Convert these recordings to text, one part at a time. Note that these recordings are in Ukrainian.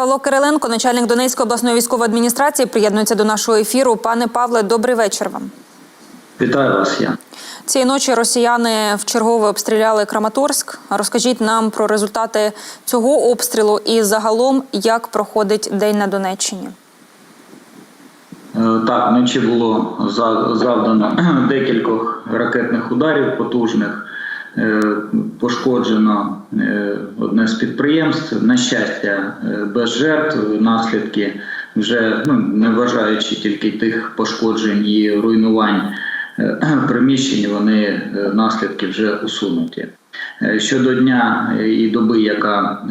Павло Кириленко, начальник Донецької обласної військової адміністрації, приєднується до нашого ефіру. Пане Павле, добрий вечір вам. Вітаю вас, я. Цієї ночі росіяни вчергове обстріляли Краматорськ. Розкажіть нам про результати цього обстрілу і загалом, як проходить день на Донеччині. Е, Так, вночі було за- завдано декількох ракетних ударів потужних. Е, Пошкоджено е, одне з підприємств. На щастя, е, без жертв. Наслідки вже ну, не вважаючи тільки тих пошкоджень і руйнувань приміщень, вони наслідки вже усунуті. Щодо дня і доби, яка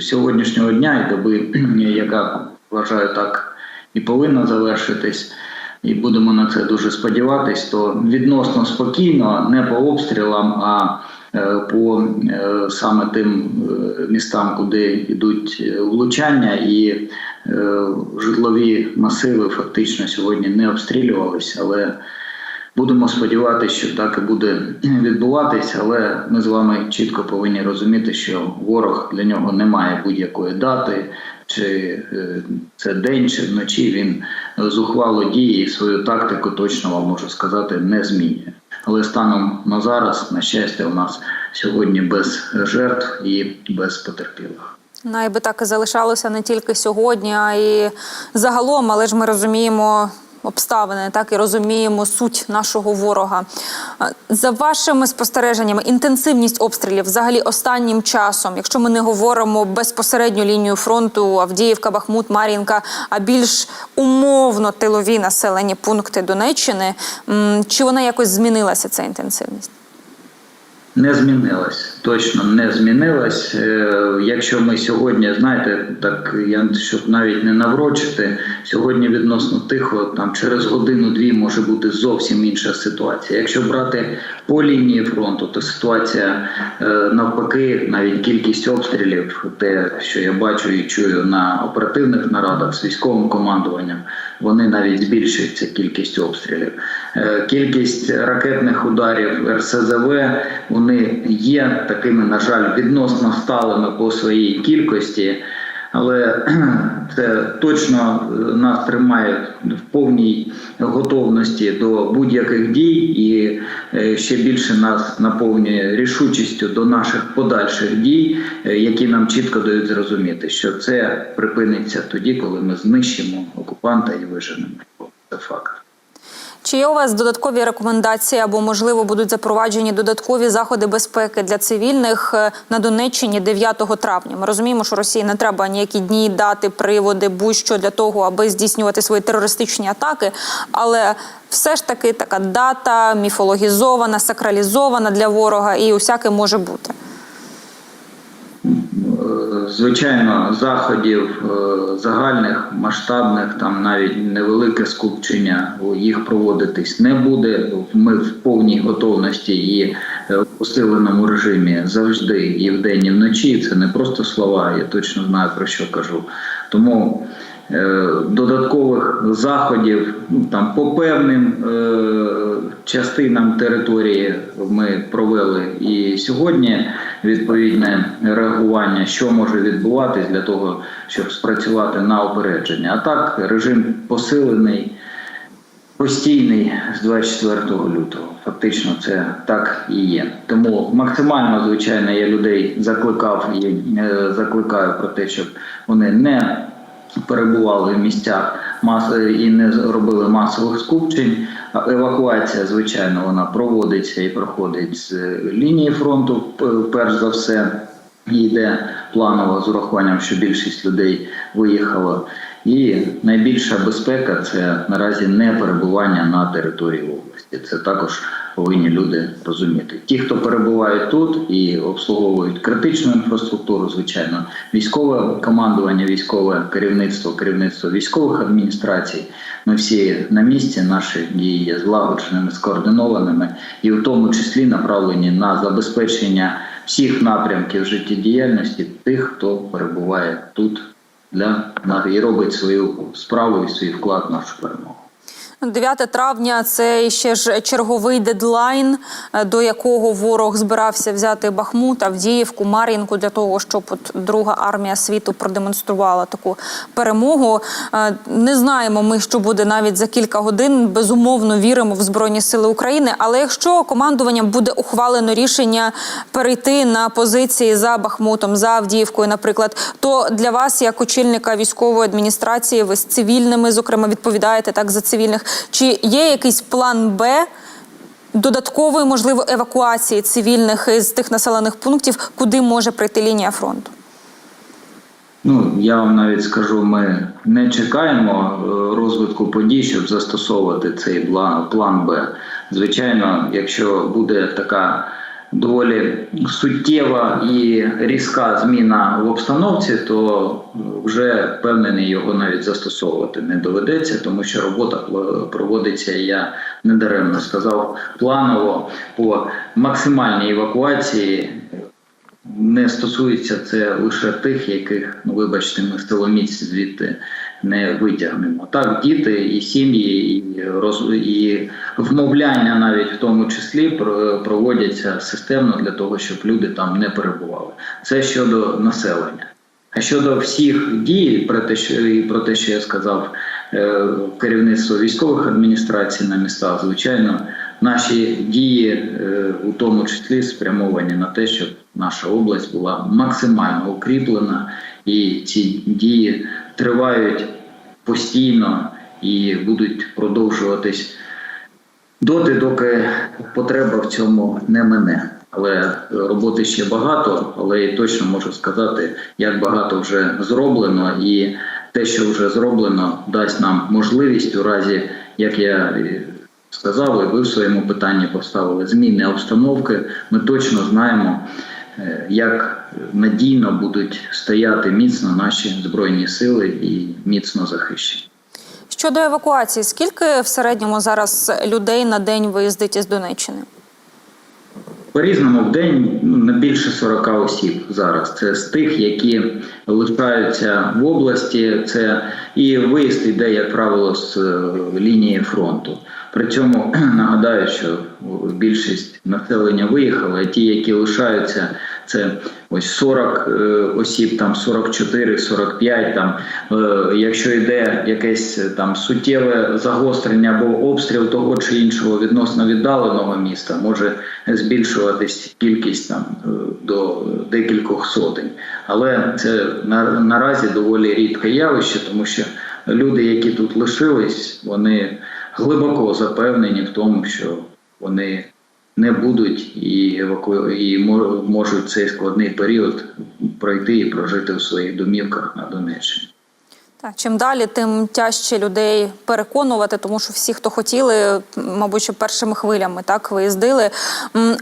сьогоднішнього дня і доби, яка вважаю так і повинна завершитись, і будемо на це дуже сподіватись, то відносно спокійно, не по обстрілам, а е, по е, саме тим е, містам, куди йдуть влучання, і житлові масиви фактично сьогодні не обстрілювались, але Будемо сподіватися, що так і буде відбуватись, але ми з вами чітко повинні розуміти, що ворог для нього не має будь-якої дати, чи е, це день, чи вночі він зухвало діє і свою тактику точно вам можу сказати не змінює. Але станом на зараз, на щастя, у нас сьогодні без жертв і без потерпілих. Найби так і залишалося не тільки сьогодні, а й загалом, але ж ми розуміємо. Обставини так і розуміємо суть нашого ворога. За вашими спостереженнями, інтенсивність обстрілів взагалі останнім часом, якщо ми не говоримо безпосередньо лінію фронту Авдіївка, Бахмут, Мар'їнка, а більш умовно тилові населені пункти Донеччини, чи вона якось змінилася ця інтенсивність? Не змінилась, точно не змінилась. Е, Якщо ми сьогодні, знаєте, так я щоб навіть не наврочити, сьогодні відносно тихо, там через годину-дві може бути зовсім інша ситуація. Якщо брати по лінії фронту, то ситуація е, навпаки, навіть кількість обстрілів, те, що я бачу і чую на оперативних нарадах з військовим командуванням, вони навіть збільшуються кількість обстрілів. Е, Кількість ракетних ударів РСЗВ вони є такими, на жаль, відносно сталими по своїй кількості, але це точно е, нас тримає в повній готовності до будь-яких дій, і е, ще більше нас наповнює рішучістю до наших подальших дій, е, які нам чітко дають зрозуміти, що це припиниться тоді, коли ми знищимо окупанта і виженемо. Це факт. Чи є у вас додаткові рекомендації або, можливо, будуть запроваджені додаткові заходи безпеки для цивільних е, на Донеччині 9 травня? Ми розуміємо, що Росії не треба ніякі дні, дати, приводи, будь-що для того, аби здійснювати свої терористичні атаки. Але все ж таки така дата міфологізована, сакралізована для ворога, і усяке може бути. Звичайно, заходів е, загальних, масштабних, там навіть невелике скупчення їх проводитись не буде. Ми в повній готовності і е, в посиленому режимі завжди і вдень, і вночі. Це не просто слова, я точно знаю про що кажу. Тому е, додаткових заходів ну, там по певним частинам території ми провели і сьогодні відповідне реагування, що може відбуватись для того, щоб спрацювати на опередження. А так, режим посилений, постійний з 24 лютого. Фактично, це так і є. Тому максимально, звичайно, я людей закликав і е, закликаю про те, щоб вони не перебували в місцях маси і не робили масових скупчень. Евакуація, звичайно, вона проводиться і проходить з лінії фронту, перш за все. Йде планово з урахуванням, що більшість людей виїхало. І найбільша безпека це наразі не перебування на території області. Це також повинні люди розуміти. Ті, хто перебувають тут і обслуговують критичну інфраструктуру, звичайно, військове командування, військове керівництво, керівництво військових адміністрацій. Ми всі на місці, наші дії є злагодженими, скоординованими, і в тому числі направлені на забезпечення всіх напрямків життєдіяльності тих, хто перебуває тут для і робить свою справу і свій вклад в нашу перемогу. 9 травня це ще ж черговий дедлайн, е, до якого ворог збирався взяти Бахмут, Авдіївку, Мар'їнку для того, щоб от друга армія світу продемонструвала таку перемогу. Е, Не знаємо ми, що буде навіть за кілька годин. Безумовно віримо в Збройні Сили України. Але якщо командуванням буде ухвалено рішення перейти на позиції за Бахмутом, за Авдіївкою, наприклад, то для вас, як очільника військової адміністрації, ви з цивільними, зокрема, відповідаєте так за цивільних. Чи є якийсь план Б додаткової можливо евакуації цивільних з тих населених пунктів, куди може прийти лінія фронту? Ну, я вам навіть скажу, ми не чекаємо е, розвитку подій, щоб застосовувати цей план, план Б. Звичайно, якщо буде така доволі суттєва і різка зміна в обстановці, то вже впевнений його навіть застосовувати не доведеться, тому що робота проводиться, я недаремно сказав, планово по максимальній евакуації. Не стосується це лише тих, яких, ну вибачте, ми столоміць звідти не витягнемо. Так, діти і сім'ї, і роз і вмовляння навіть в тому числі проводяться системно для того, щоб люди там не перебували. Це щодо населення. А щодо всіх дій, про те, що і про те, що я сказав, е, керівництво військових адміністрацій на містах, звичайно, наші дії, е, у тому числі, спрямовані на те, щоб наша область була максимально укріплена, і ці дії тривають постійно і будуть продовжуватись доти, доки потреба в цьому не мине. Але роботи ще багато, але я точно можу сказати, як багато вже зроблено, і те, що вже зроблено, дасть нам можливість у разі, як я і ви в своєму питанні поставили зміни обстановки. Ми точно знаємо, е, як надійно будуть стояти міцно наші збройні сили і міцно захищені. Щодо евакуації, скільки в середньому зараз людей на день виїздить із Донеччини? По-різному в день ну, не більше 40 осіб зараз. Це з тих, які лишаються в області. Це і виїзд йде, як правило, з е, лінії фронту. При цьому нагадаю, що більшість населення виїхали, а ті, які лишаються, це ось 40 е, осіб, там 44, 45, Там е, якщо йде якесь е, там суттєве загострення або обстріл того чи іншого відносно віддаленого міста, може збільшуватись кількість там до декількох сотень. Але це на, наразі доволі рідке явище, тому що люди, які тут лишились, вони глибоко запевнені в тому, що вони не будуть і еваку... і можуть цей складний період пройти і прожити в своїх домівках на Донеччині. Так, чим далі, тим тяжче людей переконувати, тому що всі, хто хотіли, мабуть, що першими хвилями так виїздили.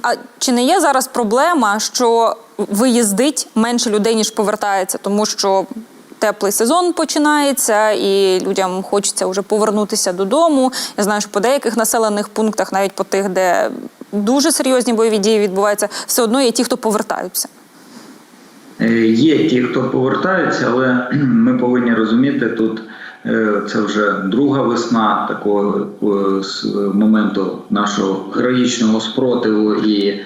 А чи не є зараз проблема, що виїздить менше людей, ніж повертається, тому що теплий сезон починається, і людям хочеться вже повернутися додому. Я знаю, що по деяких населених пунктах, навіть по тих, де дуже серйозні бойові дії відбуваються, все одно є ті, хто повертаються. Е, Є ті, хто повертаються, але ми повинні розуміти тут. е, Це вже друга весна такого е, моменту нашого героїчного спротиву, і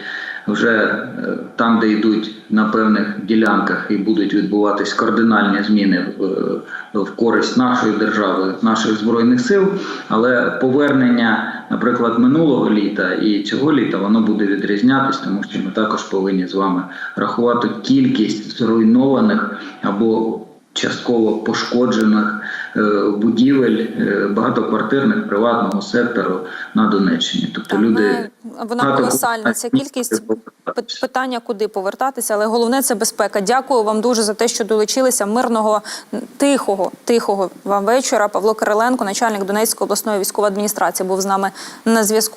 вже е, там, де йдуть на певних ділянках і будуть відбуватись кардинальні зміни в, е, в користь нашої держави, наших збройних сил. Але повернення, наприклад, минулого літа і цього літа воно буде відрізнятись, тому що ми також повинні з вами рахувати кількість зруйнованих або частково пошкоджених е, будівель е, багатоквартирних приватного сектору на Донеччині. Тобто Так, люди вона колосальна. Ця кількість Пи- питання, куди повертатися, але головне це безпека. Дякую вам дуже за те, що долучилися. Мирного, тихого, тихого вам вечора. Павло Кириленко, начальник Донецької обласної військової адміністрації, був з нами на зв'язку.